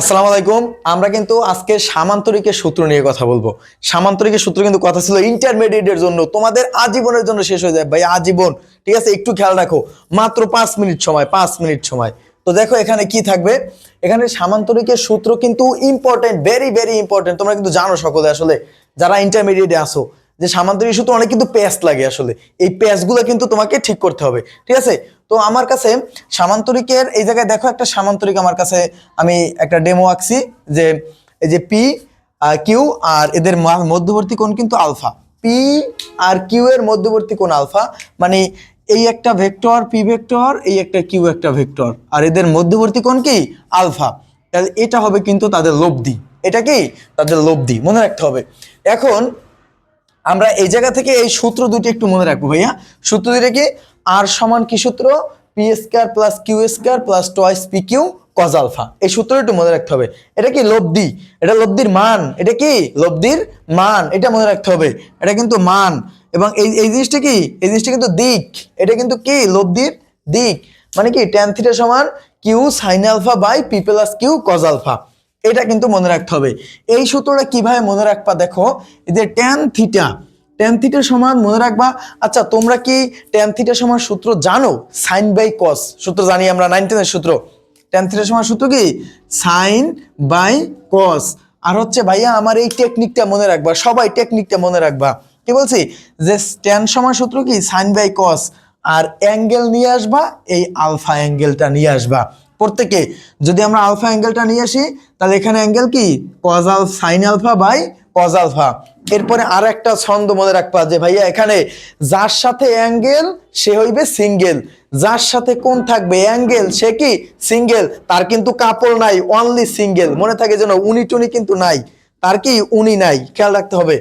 আসসালামু আলাইকুম। আমরা কিন্তু আজকে সামান্তরিকের সূত্র নিয়ে কথা বলব। সামান্তরিকের সূত্র কিন্তু কথা ছিল ইন্টারমিডিয়েটের জন্য। তোমাদের আজীবনের জন্য শেষ হয়ে যায়। ভাই, আজীবন। ঠিক আছে? একটু খেয়াল রাখো। মাত্র পাঁচ মিনিট সময়, পাঁচ মিনিট সময়। তো দেখো এখানে কি থাকবে? এখানে সামান্তরিকের সূত্র কিন্তু ইম্পর্টেন্ট ভেরি ভেরি ইম্পর্টেন্ট তোমরা কিন্তু জানো সকলে আসলে, যারা ইন্টারমিডিয়েটে আসো যে সামান্তরিক সূত্র অনেক কিন্তু প্যাচ লাগে আসলে। এই প্যাচগুলো কিন্তু তোমাকে ঠিক করতে হবে, ঠিক আছে? তো আমার কাছে সামান্তরিকের, এই জায়গায় দেখো একটা সামান্তরিক আমার কাছে আমি একটা ডেমো আঁকছি যে, এই যে পি কিউ আর এদের মধ্যবর্তী কোণ কিন্তু আলফা। পি আর কিউ এর মধ্যবর্তী কোণ আলফা মানে এই একটা ভেক্টর পি ভেক্টর, এই একটা কিউ একটা ভেক্টর। আর এদের মধ্যবর্তী কোণ কি? আলফা। তাহলে এটা হবে কিন্তু তাদের লব্ধি। এটা কি? তাদের লব্ধি। মনে রাখতে হবে। এখন আমরা এই জায়গা থেকে এই সূত্র দুটি একটু মনে রাখব ভাইয়া। সূত্র দুইটা কি? আর সমান কি সূত্র? P square plus Q square plus twice P Q cos alpha এই সূত্র একটু মনে রাখতে হবে। এটা কি লব্ধি? এটা লব্ধির মান। এটা কি? লব্ধির মান। এটা মনে রাখতে হবে। এটা কিন্তু মান। এবং এই এই জিনিসটা কি? এই জিনিসটা কিন্তু দিক। এটা কিন্তু কি? লব্ধির দিক। মানে কি? ট্যান থিটা সমান Q sine alpha by P plus Q cos alpha এটা কিন্তু মনে রাখতে হবে। এই সূত্রটা কীভাবে মনে রাখবা দেখো যে ট্যান থিটা ট্যান থিটার সমান মনে রাখবা আচ্ছা তোমরা কি ট্যান থিটার সমান সূত্র জানো? সাইন বাই কস সূত্র জানি আমরা নাইন টেনের সূত্র। ট্যান থিটার সমান সূত্র কি? সাইন বাই কস আর হচ্ছে ভাইয়া, আমার এই টেকনিকটা মনে রাখবা, সবাই টেকনিকটা মনে রাখবা। কি বলছি? যে ট্যান সমান সূত্র কি? সাইন বাই কস আর অ্যাঙ্গেল নিয়ে আসবা, এই আলফা অ্যাঙ্গেলটা নিয়ে আসবা। প্রত্যেকে। যদি আমরা আলফা অ্যাঙ্গেলটা নিয়ে আসি, তাহলে এখানে অ্যাঙ্গেল কি? Causal sine alpha by cos alpha এরপরে আর একটা ছন্দ মনে রাখবা যে, ভাইয়া, এখানে যার সাথে অ্যাঙ্গেল, সে হইবে সিঙ্গেল। যার সাথে কোন থাকবে অ্যাঙ্গেল, সে কি? সিঙ্গেল। তার কিন্তু কাপড় নাই অনলি সিঙ্গেল মনে থাকে যেন উনি টুনি কিন্তু নাই। তার কি? উনি নাই। খেয়াল রাখতে হবে।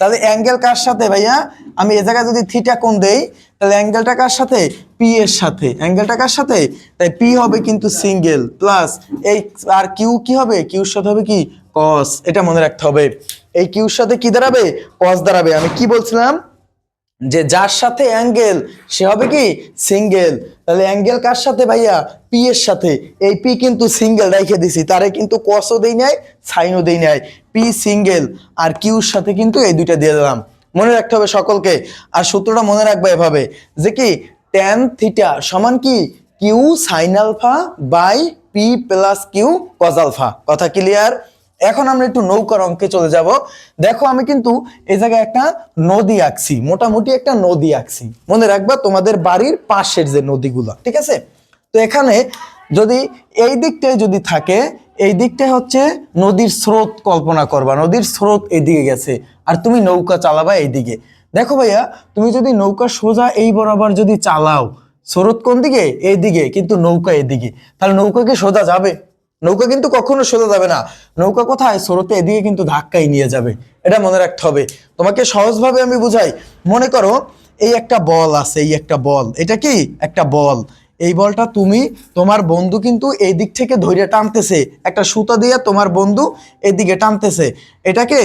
তাহলে অ্যাঙ্গেল কার সাথে ভাইয়া? আমি এ জায়গায় যদি থিটা কোন দেই, তাহলে অ্যাঙ্গেলটা কার সাথে? পি এর সাথে। অ্যাঙ্গেলটা কার সাথে? তাই পি হবে কিন্তু সিঙ্গেল প্লাস এই আর কিউ কি হবে? কিউর সাথে হবে কি? কস এটা মনে রাখতে হবে। এই কিউর সাথে কি দাঁড়াবে? কস দাঁড়াবে। আমি কি বলছিলাম? যে যার সাথে অ্যাঙ্গেল, সে হবে কি? সিঙ্গেল। তাহলে অ্যাঙ্গেল কার সাথে ভাইয়া? পি এর সাথে। এই পি কিন্তু সিঙ্গেল রেখে দিছি। তারে কিন্তু কসও দেই নাই সাইনও দেই নাই। পি সিঙ্গেল আর কিউর সাথে কিন্তু এই দুইটা দিয়ে দিলাম। মনে রাখতে হবে সকলকে। আর সূত্রটা মনে রাখবে এভাবে, যে কি? ট্যান থিটা সমান কি? Q sine alpha by P plus Q cos alpha কথা ক্লিয়ার এখন আমরা একটু নৌকার অঙ্কে চলে যাব। দেখো, আমি কিন্তু এই জায়গায় একটা নদী আঁকছি, মোটামুটি একটা নদী আঁকছি। মনে রাখবা, তোমাদের বাড়ির পাশের যে নদীগুলো, ঠিক আছে? তো এখানে যদি এই দিকটায় যদি থাকে, এই দিকটায় হচ্ছে নদীর স্রোত কল্পনা করবা। নদীর স্রোত এইদিকে গেছে, আর তুমি নৌকা চালাবা এইদিকে। দেখো ভাইয়া, তুমি যদি নৌকা সোজা এই বরাবর যদি চালাও, স্রোত কোন দিকে? এইদিকে, কিন্তু নৌকা এদিকে। তাহলে নৌকা কি সোজা যাবে? নৌকা কিন্তু কখনো সোজা যাবে না। নৌকা কোথায়? স্রোতে এদিকে কিন্তু ধাক্কাই নিয়ে যাবে। এটা মনে রাখতে হবে। তোমাকে সহজভাবে আমি বুঝাই। মনে করো, এই একটা বল আছে, এই একটা বল। এটা কি? একটা বল। এই বলটা তুমি, তোমার বন্ধু কিন্তু এই দিক থেকে ধৈর্য টানতেছে। একটা সুতা দিয়ে তোমার বন্ধু এদিকে টানতেছে। এটাকে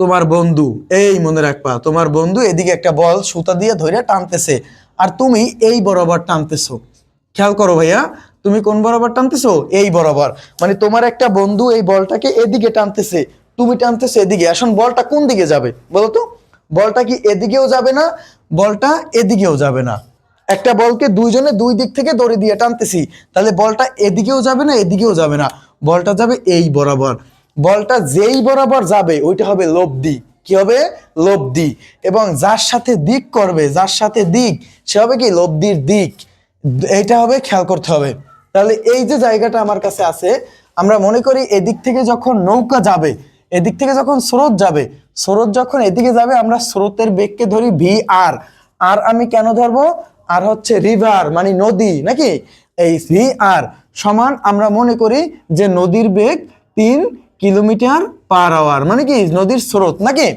তোমার বন্ধু। এই মনে রাখবা, তোমার বন্ধু এদিকে একটা বল, সুতা দিয়ে ধৈর্য টানতেছে। আর তুমি এই বরাবর টানতেছো। খেয়াল করো ভাইয়া তুমি কোন বরাবর টানতেছো? এই বরাবর। মানে তোমার একটা বন্ধু এই বলটাকে এদিকে টানতেছে, তুমি টানতেছো এদিকে। এখন বলটা কোন দিকে যাবে বলো তো? বলটা কি এদিকেও যাবে না? বলটা এদিকেও যাবে না। একটা বলকে দুইজনে দুই দিক থেকে দড়ি দিয়ে টানতেছি, তাহলে বলটা এদিকেও যাবে না, এদিকেও যাবে না। বলটা যাবে এই বরাবর। বলটা যেই বরাবর যাবে, ওইটা হবে লব্ধি। কি হবে? লব্ধি। এবং যার সাথে দিক করবে, যার সাথে দিক, সে হবে কি? লব্ধির দিক। এইটা হবে, খেয়াল করতে হবে। তাহলে এই যে জায়গাটা আমার কাছে আছে, আমরা মনে করি এদিক থেকে যখন নৌকা যাবে, এদিক থেকে যখন স্রোত যাবে, স্রোত যখন এদিকে যাবে, আমরা স্রোতের বেগকে ধরি ভি আর আর আমি কেন ধরবো? আর হচ্ছে রিভার মানে নদী, নাকি? এই ভি আর সমান আমরা মনে করি যে নদীর বেগ তিন কিলোমিটার পার আওয়ার মানে কি? নদীর স্রোত, নাকি?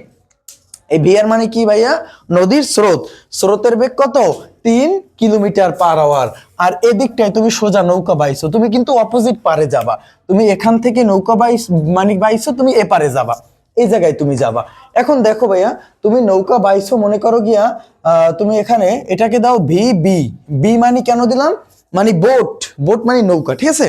এই ভিআর মানে কি ভাইয়া? নদীর স্রোত। স্রোতের বেগ কত? তিন কিলোমিটার পার আওয়ার আর এদিকটায় তুমি সোজা নৌকা বাইছো। তুমি কিন্তু অপোজিট পারে যাবা। তুমি এখান থেকে নৌকা বাইস মানে বাইছো, তুমি এ পারে যাবা। এই জায়গায় তুমি যাবা। এখন দেখো ভাইয়া, তুমি নৌকা বাইছো, মনে করো গিয়া তুমি এখানে এটাকে দাও ভি বি বি মানে কেন দিলাম? মানে বোট বোট মানে নৌকা, ঠিক আছে?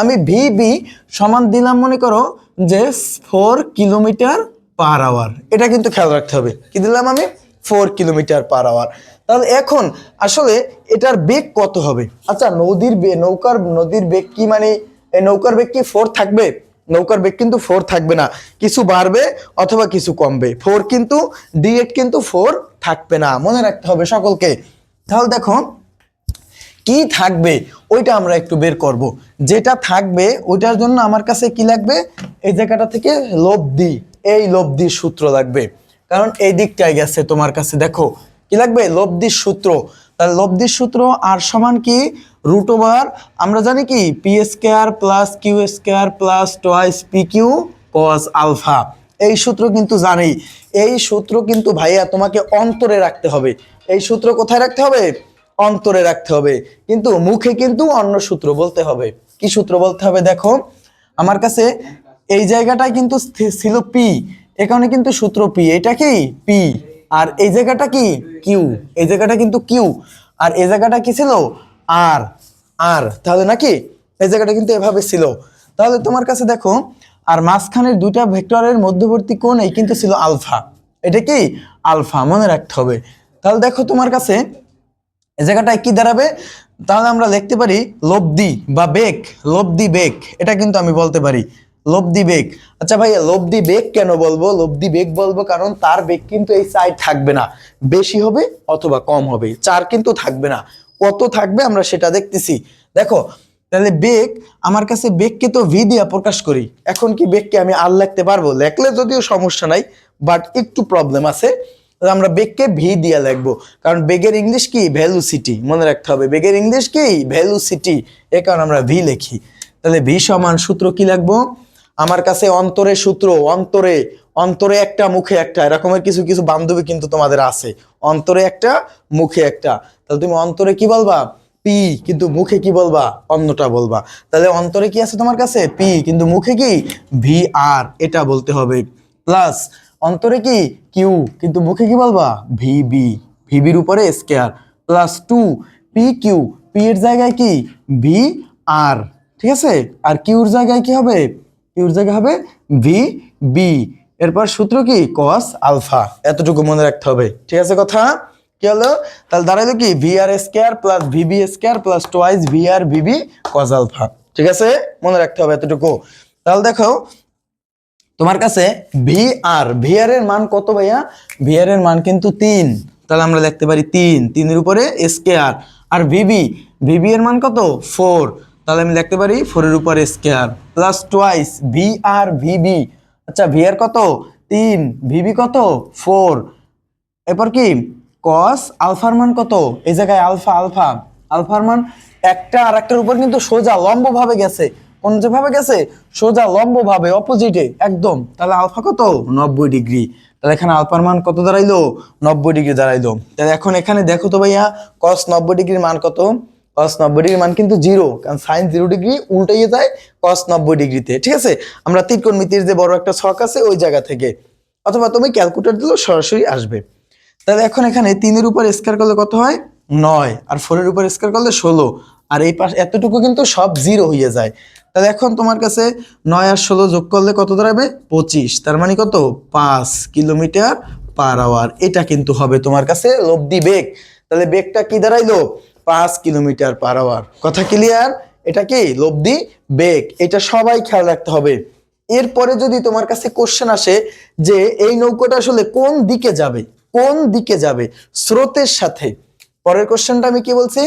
আমি ভি বি সমান দিলাম, মনে করো, যে ফোর কিলোমিটার পার আওয়ার এটা কিন্তু খেয়াল রাখতে হবে। কি দিলাম আমি? ফোর কিলোমিটার পার আওয়ার তাহলে এখন আসলে এটার বেগ কত হবে? আচ্ছা নদীর নৌকার, নদীর বেগ কি মানে নৌকার বেগ কি ফোর থাকবে? নৌকার বেগ কিন্তু ফোর থাকবে না। কিছু বাড়বে অথবা কিছু কমবে। ফোর কিন্তু ডিরেক্ট কিন্তু ফোর থাকবে না। মনে রাখতে হবে সকলকে। তাহলে দেখো, কি থাকবে ওইটা আমরা একটু বের করব। যেটা থাকবে ওইটার জন্য আমার কাছে কি লাগবে? এই জায়গাটা থেকে লব্ধি এই লব্ধির সূত্র লাগবে। কারণ এই দিকটায় গেছে তোমার কাছে, দেখো। কি লাগবে? লব্ধির সূত্র। তাহলে লব্ধির সূত্র আর সমান কি? রুট ওভার আমরা জানি কি? P square plus Q square plus twice P Q cos alpha এই সূত্র কিন্তু জানি এই সূত্র কিন্তু ভাইয়া তোমাকে অন্তরে রাখতে হবে। এই সূত্র কোথায় রাখতে হবে? অন্তরে রাখতে হবে। কিন্তু মুখে কিন্তু অন্য সূত্র বলতে হবে। কি সূত্র বলতে হবে? দেখো। আমার কাছে এই জায়গাটায় কিন্তু ছিল পি এখানে কিন্তু সূত্র পি এটা কি? পি আর এই জায়গাটা কি? কিউ এই জায়গাটা কিন্তু কিউ আর এই জায়গাটা কি ছিল? আর আর তাহলে নাকি? এই জায়গাটা কিন্তু এভাবে ছিল। তাহলে তোমার কাছে দেখো, আর মাঝখানের দুইটা ভেক্টরের মধ্যবর্তী কোণ এই কিন্তু ছিল আলফা। এটা কি? আলফা, মনে রাখতে হবে। তাহলে দেখো তোমার কাছে, এই জায়গাটায় কি দাঁড়াবে? তাহলে আমরা লিখতে পারি, লব্ধি বা বেগ, লব্ধি বেগ, এটা কিন্তু আমি বলতে পারি। লব্ধি বেগ। আচ্ছা ভাই লব্ধি বেগ কেন বলব? লব্ধি বেগ বলব কারণ তার বেগ কিন্তু এই সাইড থাকবে না। বেশি হবে অথবা কম হবে। চার কিন্তু থাকবে না। কত থাকবে আমরা সেটা দেখতেছি। দেখো, তাহলে বেগ, আমার কাছে বেগকে তো ভি দিয়া প্রকাশ করি। এখন কি বেগকে আমি আর লিখতে পারব? লেখলে যদিও সমস্যা নাই বাট একটু প্রবলেম আছে। আমরা বেগকে ভি দিয়ে লিখব। কারণ বেগের ইংলিশ কি? ভ্যালুসিটি মনে রাখতে হবে, বেগের ইংলিশ কি? ভ্যালুসিটি এ কারণে আমরা ভি লিখি। তাহলে ভি সমান সূত্র কি লিখব? আমার কাছে অন্তরে সূত্র অন্তরে অন্তরে একটা, মুখে একটা, এরকমের কিছু কিছু বান্ধবী কিন্তু তোমাদের আছে। অন্তরে একটা, মুখে একটা। তাহলে তুমি অন্তরে কি বলবা? পি, কিন্তু মুখে কি বলবা? অন্যটা বলবা। তাহলে অন্তরে কি আছে তোমার কাছে? পি, কিন্তু মুখে কি? ভি আর এটা বলতে হবে। প্লাস, অন্তরে কি? কিউ, কিন্তু মুখে কি বলবা? ভি বি ভিবির উপরে square. Plus two, P, Q, P এর জায়গায় কি? ভি আর ঠিক আছে? আর কিউর জায়গায় কি হবে? কিউর জায়গায় হবে ভি বি এরপর সূত্র কি? Cos alpha. এতটুকু মনে রাখতে হবে। ঠিক আছে কথা? কি হলো? তাহলে দাঁড়াইলো কি? V R square plus V B square plus twice V R V B cos alpha. ঠিক আছে? মনে রাখতে হবে এতটুকু। তাহলে দেখো, তোমার কাছে ভি আর ভি আর এর মান কত ভাইয়া? ভি আর এর মান কিন্তু তিন। তাহলে আমরা লিখতে পারি তিন। তিনের উপরে স্কেয়ার আর ভিবি ভিবি এর মান কত? ফোর তাহলে আমি লিখতে পারি ফোরের উপরে square plus twice V R V B আচ্ছা ভি আর কত? তিন। ভিবি কত? ফোর এরপর কি? কস আলফার মান কত? এই জায়গায় আলফা আলফা। আলফার মান একটা আর একটার উপর কিন্তু সোজা লম্ব ভাবে গেছে। কোন যে ভাবে গেছে? সোজা লম্ব ভাবে অপোজিটে একদম। তাহলে আলফা কত? নব্বই ডিগ্রি। তাহলে এখানে আলফার মান কত দাঁড়াইলো? নব্বই ডিগ্রি দাঁড়াইলো। তাহলে এখন এখানে দেখো তো ভাইয়া কস নব্বই ডিগ্রির মান কত? কস নব্বই ডিগ্রির মান কিন্তু জিরো কারণ সাইন জিরো ডিগ্রি উল্টাইয়ে যায় কস নব্বই ডিগ্রিতে, ঠিক আছে? আমরা ত্রিকোণমিতির যে বড় একটা ছক আছে ওই জায়গা থেকে। অথবা তুমি ক্যালকুলেটর দিলেও সরাসরি আসবে। তাহলে এখন এখানে তিনের উপর স্কোয়ার করলে কত হয়? নয়। আর ফোরের উপর স্কোয়ার করলে ষোলো। আর এই পাশ এতটুকু কিন্তু সব জিরো হয়ে যায়। তাহলে এখন তোমার কাছে নয় আর ষোলো যোগ করলে কত দাঁড়াবে? পঁচিশ। তার মানে কত? পাঁচ কিলোমিটার পার আওয়ার এটা কিন্তু হবে তোমার কাছে লব্ধি বেগ। তাহলে বেগটা কি দাঁড়াইলো? পাঁচ কিলোমিটার পার আওয়ার কথা ক্লিয়ার এটা কি? লব্ধি? বেগ। এটা সবাই খেয়াল রাখতে হবে। এরপরে যদি তোমার কাছে কোশ্চেন আসে যে এই নৌকাটা আসলে কোন দিকে যাবে? কোন দিকে যাবে? স্রোতের সাথে। পরের কোশ্চেনটা আমি কি বলছি?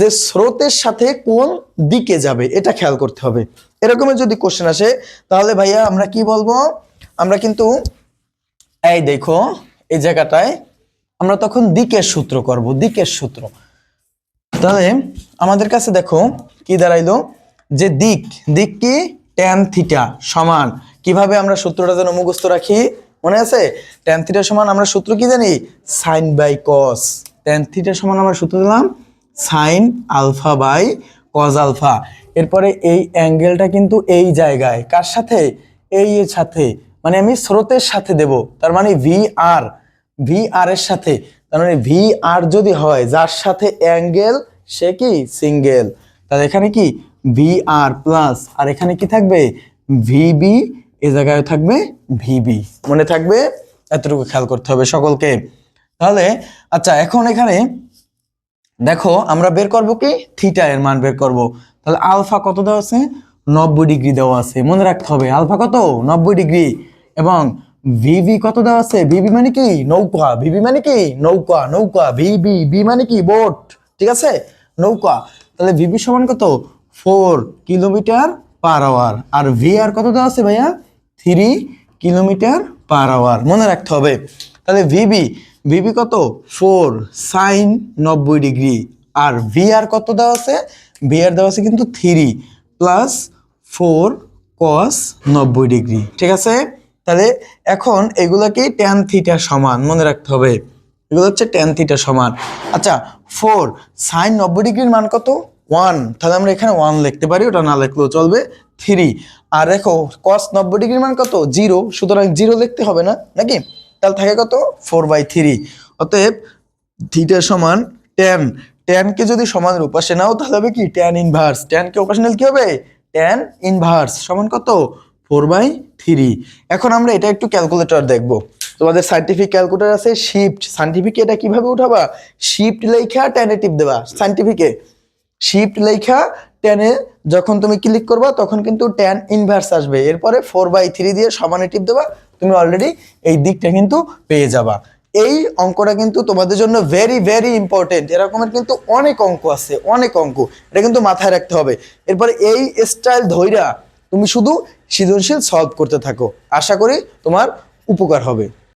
যে স্রোতের সাথে কোন দিকে যাবে? এটা খেয়াল করতে হবে। এরকমের যদি কোশ্চেন আসে, তাহলে ভাইয়া আমরা কি বলব? আমরা কিন্তু, এই দেখো, এই জায়গাটায় আমরা তখন দিকের সূত্র করব, দিকের সূত্র। তাহলে আমাদের কাছে দেখো কি দাঁড়াইলো? যে দিক দিক কি? ট্যান থিটা সমান। কীভাবে আমরা সূত্রটা যেন মুখস্থ রাখি? মনে আছে? ট্যান থিটা সমান আমরা সূত্র কি জানি? Sine by cos tan theta সমান আমরা সূত্র দিলাম sine alpha by cos alpha এরপরে এই অ্যাঙ্গেলটা কিন্তু এই জায়গায়। কার সাথে? এই এর সাথে। মানে আমি স্রোতের সাথে দেব। তার মানে ভি আর ভি আর এর সাথে। তার মানে ভি আর যদি হয়, যার সাথে অ্যাঙ্গেল সে কি? সিঙ্গেল তাহলে এখানে কি? ভি আর প্লাস আর এখানে কি থাকবে? ভিবি এ জায়গায় থাকবে ভিবি মনে থাকবে? এতটুকু খেয়াল করতে হবে সকলকে। তাহলে আচ্ছা এখন এখানে দেখো, আমরা বের করব কি? থিটা এর মান বের করব। তাহলে আলফা কত দেওয়া আছে? নব্বই ডিগ্রি দেওয়া আছে। মনে রাখতে হবে আলফা কত? নব্বই ডিগ্রি। এবং ভিভি কত দেওয়া আছে? ভিভি মানে কি? নৌকা। ভিভি মানে কি? নৌকা নৌকা। ভিবি বি মানে কি? বোট। ঠিক আছে? নৌকা। তাহলে ভিভি সমান কত? ফোর কিলোমিটার পার আওয়ার আর ভি আর কত দেওয়া আছে ভাইয়া? থ্রি কিলোমিটার পার আওয়ার মনে রাখতে হবে। তাহলে ভিবি ভিবি কত? ফোর সাইন নব্বই ডিগ্রি আর ভি আর কত দেওয়া আছে? ভি আর দেওয়া আছে কিন্তু থ্রি প্লাস ফোর কস নব্বই ডিগ্রি ঠিক আছে? তাহলে এখন এগুলোকে ট্যান থিটা সমান, মনে রাখতে হবে। এগুলো হচ্ছে ট্যান থিটা সমান। আচ্ছা ফোর সাইন নব্বই ডিগ্রির মান কত? ওয়ান তাহলে আমরা এখানে ওয়ান লিখতে পারি, ওটা না লিখলেও চলবে। থ্রি আর দেখো কস নব্বই ডিগ্রির মান কত? জিরো সুতরাং জিরো লিখতে হবে না, নাকি? তাহলে থাকে কত? ফোর বাই থ্রি অতএব থিটা সমান টেন টেনকে যদি সমানের উপাসে নাও, তাহলে হবে কি? ট্যান ইনভার্স টেনকে উপাসনাল কি হবে? ট্যান ইনভার্স সমান কত? Four by three. এখন আমরা এটা একটু ক্যালকুলেটর দেখব। তোমাদের সাইন্টিফিক ক্যালকুলেটর আছে শিফট সাইন্টিফিক এটা কীভাবে উঠাবা? শিফট লেখা টেনে টিপ দেবা। সাইন্টিফিকে শিফট লেখা টেনে যখন তুমি ক্লিক করবা, তখন কিন্তু ট্যান ইনভার্স আসবে। এরপরে ফোর বাই থ্রি দিয়ে সমানে টিপ দেবা, তুমি অলরেডি এই দিকটা কিন্তু পেয়ে যাবা। এই অঙ্কটা কিন্তু তোমাদের জন্য ভেরি ভেরি ইম্পর্টেন্ট এরকমের কিন্তু অনেক অঙ্ক আছে, অনেক অঙ্ক। এটা কিন্তু মাথায় রাখতে হবে। এরপরে এই স্টাইল ধৈরা তুমি শুধু সৃজনশীল সলভ করতে থাকো। আশা করি তোমার উপকার হবে।